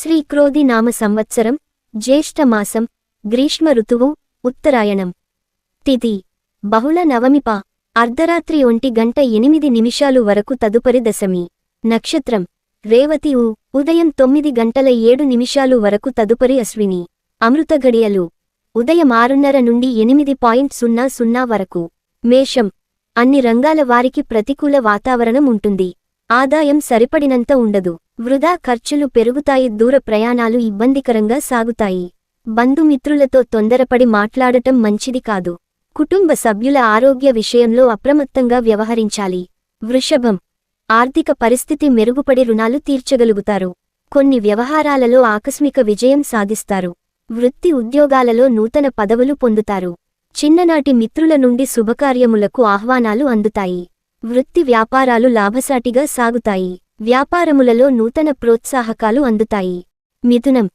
శ్రీక్రోధి నామ సంవత్సరం జ్యేష్ఠమాసం గ్రీష్మ ఋతువు ఉత్తరాయణం. తిథి. బహుళ నవమిప అర్ధరాత్రి ఒంటి గంట ఎనిమిది నిమిషాలు వరకు తదుపరి దశమి. నక్షత్రం. రేవతి ఉ. ఉదయం తొమ్మిది గంటల ఏడు నిమిషాలు వరకు తదుపరి అశ్విని. అమృత గడియలు ఉదయం ఆరున్నర నుండి ఎనిమిది పాయింట్ సున్నా సున్నా వరకు. మేషం. అన్ని రంగాల వారికి ప్రతికూల వాతావరణం ఉంటుంది. ఆదాయం సరిపడినంత ఉండదు. వృధా ఖర్చులు పెరుగుతాయి దూర ప్రయాణాలు ఇబ్బందికరంగా సాగుతాయి. బంధుమిత్రులతో తొందరపడి మాట్లాడటం మంచిది కాదు. కుటుంబ సభ్యుల ఆరోగ్య విషయంలో అప్రమత్తంగా వ్యవహరించాలి. వృషభం. ఆర్థిక పరిస్థితి మెరుగుపడి రుణాలు తీర్చగలుగుతారు. కొన్ని వ్యవహారాలలో ఆకస్మిక విజయం సాధిస్తారు. వృత్తి ఉద్యోగాలలో నూతన పదవులు పొందుతారు. చిన్ననాటి మిత్రుల నుండి శుభకార్యములకు ఆహ్వానాలు అందుతాయి. వృత్తి వ్యాపారాలు లాభసాటిగా సాగుతాయి. వ్యాపారములలో నూతన ప్రోత్సాహకాలు అందుతాయి. మిథునం.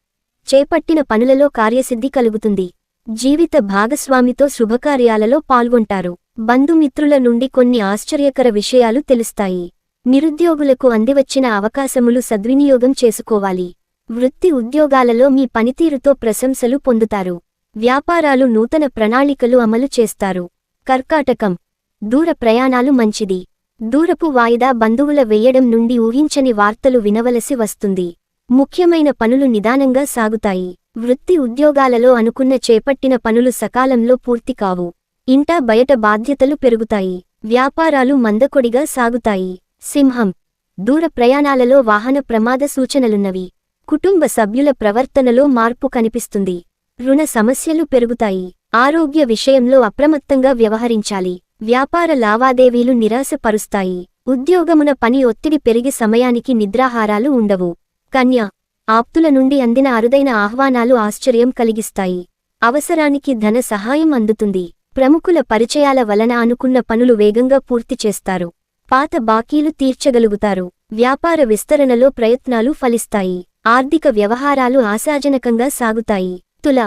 చేపట్టిన పనులలో కార్యసిద్ధి కలుగుతుంది. జీవిత భాగస్వామితో శుభకార్యాలలో పాల్గొంటారు. బంధుమిత్రుల నుండి కొన్ని ఆశ్చర్యకర విషయాలు తెలుస్తాయి. నిరుద్యోగులకు అందివచ్చిన అవకాశములు సద్వినియోగం చేసుకోవాలి. వృత్తి ఉద్యోగాలలో మీ పనితీరుతో ప్రశంసలు పొందుతారు. వ్యాపారాలు నూతన ప్రణాళికలు అమలు చేస్తారు. కర్కాటకం. దూర ప్రయాణాలు మంచిది. దూరపు వాయిదా బంధువుల వెయ్యడం నుండి ఊహించని వార్తలు వినవలసి వస్తుంది. ముఖ్యమైన పనులు నిదానంగా సాగుతాయి. వృత్తి ఉద్యోగాలలో అనుకున్న చేపట్టిన పనులు సకాలంలో పూర్తి కావు. ఇంటా బయట బాధ్యతలు పెరుగుతాయి. వ్యాపారాలు మందకొడిగా సాగుతాయి. సింహం. దూర ప్రయాణాలలో వాహన ప్రమాద సూచనలున్నవి. కుటుంబ సభ్యుల ప్రవర్తనలో మార్పు కనిపిస్తుంది. రుణ సమస్యలు పెరుగుతాయి. ఆరోగ్య విషయంలో అప్రమత్తంగా వ్యవహరించాలి. వ్యాపార లావాదేవీలు నిరాశపరుస్తాయి. ఉద్యోగమున పని ఒత్తిడి పెరిగి సమయానికి నిద్రాహారాలు ఉండవు. కన్య ఆప్తుల నుండి అందిన అరుదైన ఆహ్వానాలు ఆశ్చర్యం కలిగిస్తాయి. అవసరానికి ధన సహాయం అందుతుంది. ప్రముఖుల పరిచయాల వలన అనుకున్న పనులు వేగంగా పూర్తి చేస్తారు. పాత బాకీలు తీర్చగలుగుతారు. వ్యాపార విస్తరణలో ప్రయత్నాలు ఫలిస్తాయి. ఆర్థిక వ్యవహారాలు ఆశాజనకంగా సాగుతాయి. తుల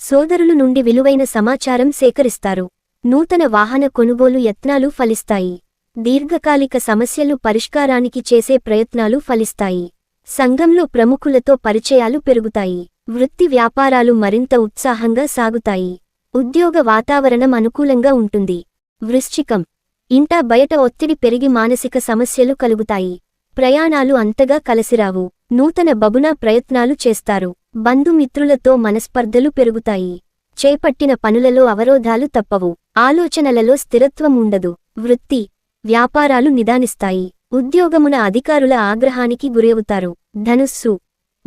సోదరులు నుండి విలువైన సమాచారం సేకరిస్తారు. నూతన వాహన కొనుగోలు యత్నాలు ఫలిస్తాయి. దీర్ఘకాలిక సమస్యలు పరిష్కారానికి చేసే ప్రయత్నాలు ఫలిస్తాయి. సంఘంలో ప్రముఖులతో పరిచయాలు పెరుగుతాయి. వృత్తి వ్యాపారాలు మరింత ఉత్సాహంగా సాగుతాయి. ఉద్యోగ వాతావరణం అనుకూలంగా ఉంటుంది. వృశ్చికం. ఇంటా బయట ఒత్తిడి పెరిగి మానసిక సమస్యలు కలుగుతాయి. ప్రయాణాలు అంతగా కలసిరావు. నూతన బబునా ప్రయత్నాలు చేస్తారు. బంధుమిత్రులతో మనస్పర్ధలు పెరుగుతాయి. చేపట్టిన పనులలో అవరోధాలు తప్పవు. ఆలోచనలలో స్థిరత్వం ఉండదు. వృత్తి వ్యాపారాలు నిదానిస్తాయి. ఉద్యోగమున అధికారుల ఆగ్రహానికి గురవుతారు. ధనుస్సు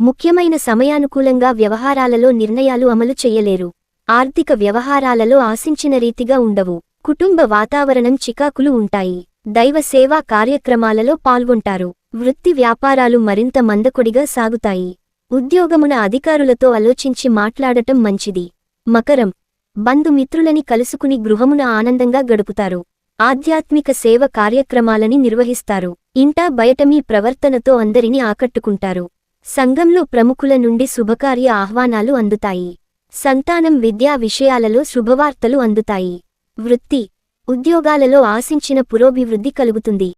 ముఖ్యమైన సమయానుకూలంగా వ్యవహారాలలో నిర్ణయాలు అమలు చెయ్యలేరు ఆర్థిక వ్యవహారాలలో ఆశించిన రీతిగా ఉండవు. కుటుంబ వాతావరణం చికాకులు ఉంటాయి. దైవ సేవా కార్యక్రమాలలో పాల్గొంటారు. వృత్తి వ్యాపారాలు మరింత మందకొడిగా సాగుతాయి. ఉద్యోగమున అధికారులతో ఆలోచించి మాట్లాడటం మంచిది. మకరం. బంధుమిత్రులని కలుసుకుని గృహమున ఆనందంగా గడుపుతారు. ఆధ్యాత్మిక సేవ కార్యక్రమాలని నిర్వహిస్తారు. ఇంటా బయట మీ ప్రవర్తనతో అందరినీ ఆకట్టుకుంటారు. సంఘంలో ప్రముఖుల నుండి శుభకార్య ఆహ్వానాలు అందుతాయి. సంతానం విద్యా విషయాలలో శుభవార్తలు అందుతాయి. వృత్తి. ఉద్యోగాలలో ఆశించిన పురోభివృద్ధి కలుగుతుంది.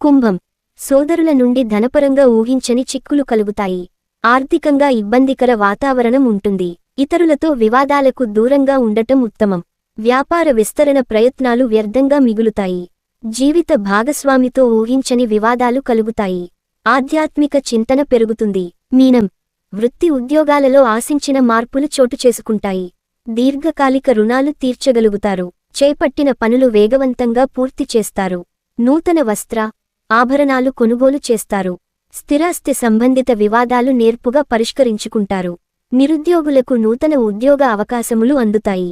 కుంభం. సోదరుల నుండి ధనపరంగా ఊహించని చిక్కులు కలుగుతాయి. ఆర్థికంగా ఇబ్బందికర వాతావరణం ఉంటుంది. ఇతరులతో వివాదాలకు దూరంగా ఉండటం ఉత్తమం. వ్యాపార విస్తరణ ప్రయత్నాలు వ్యర్థంగా మిగులుతాయి. జీవిత భాగస్వామితో ఊహించని వివాదాలు కలుగుతాయి. ఆధ్యాత్మిక చింతన పెరుగుతుంది. మీనం. వృత్తి ఉద్యోగాలలో ఆశించిన మార్పులు చోటు చేసుకుంటాయి. దీర్ఘకాలిక రుణాలు తీర్చగలుగుతారు. చేపట్టిన పనులు వేగవంతంగా పూర్తి చేస్తారు. నూతన వస్త్ర ఆభరణాలు కొనుగోలు చేస్తారు. స్థిరాస్తి సంబంధిత వివాదాలు నేర్పుగా పరిష్కరించుకుంటారు. నిరుద్యోగులకు నూతన ఉద్యోగ అవకాశములు అందుతాయి.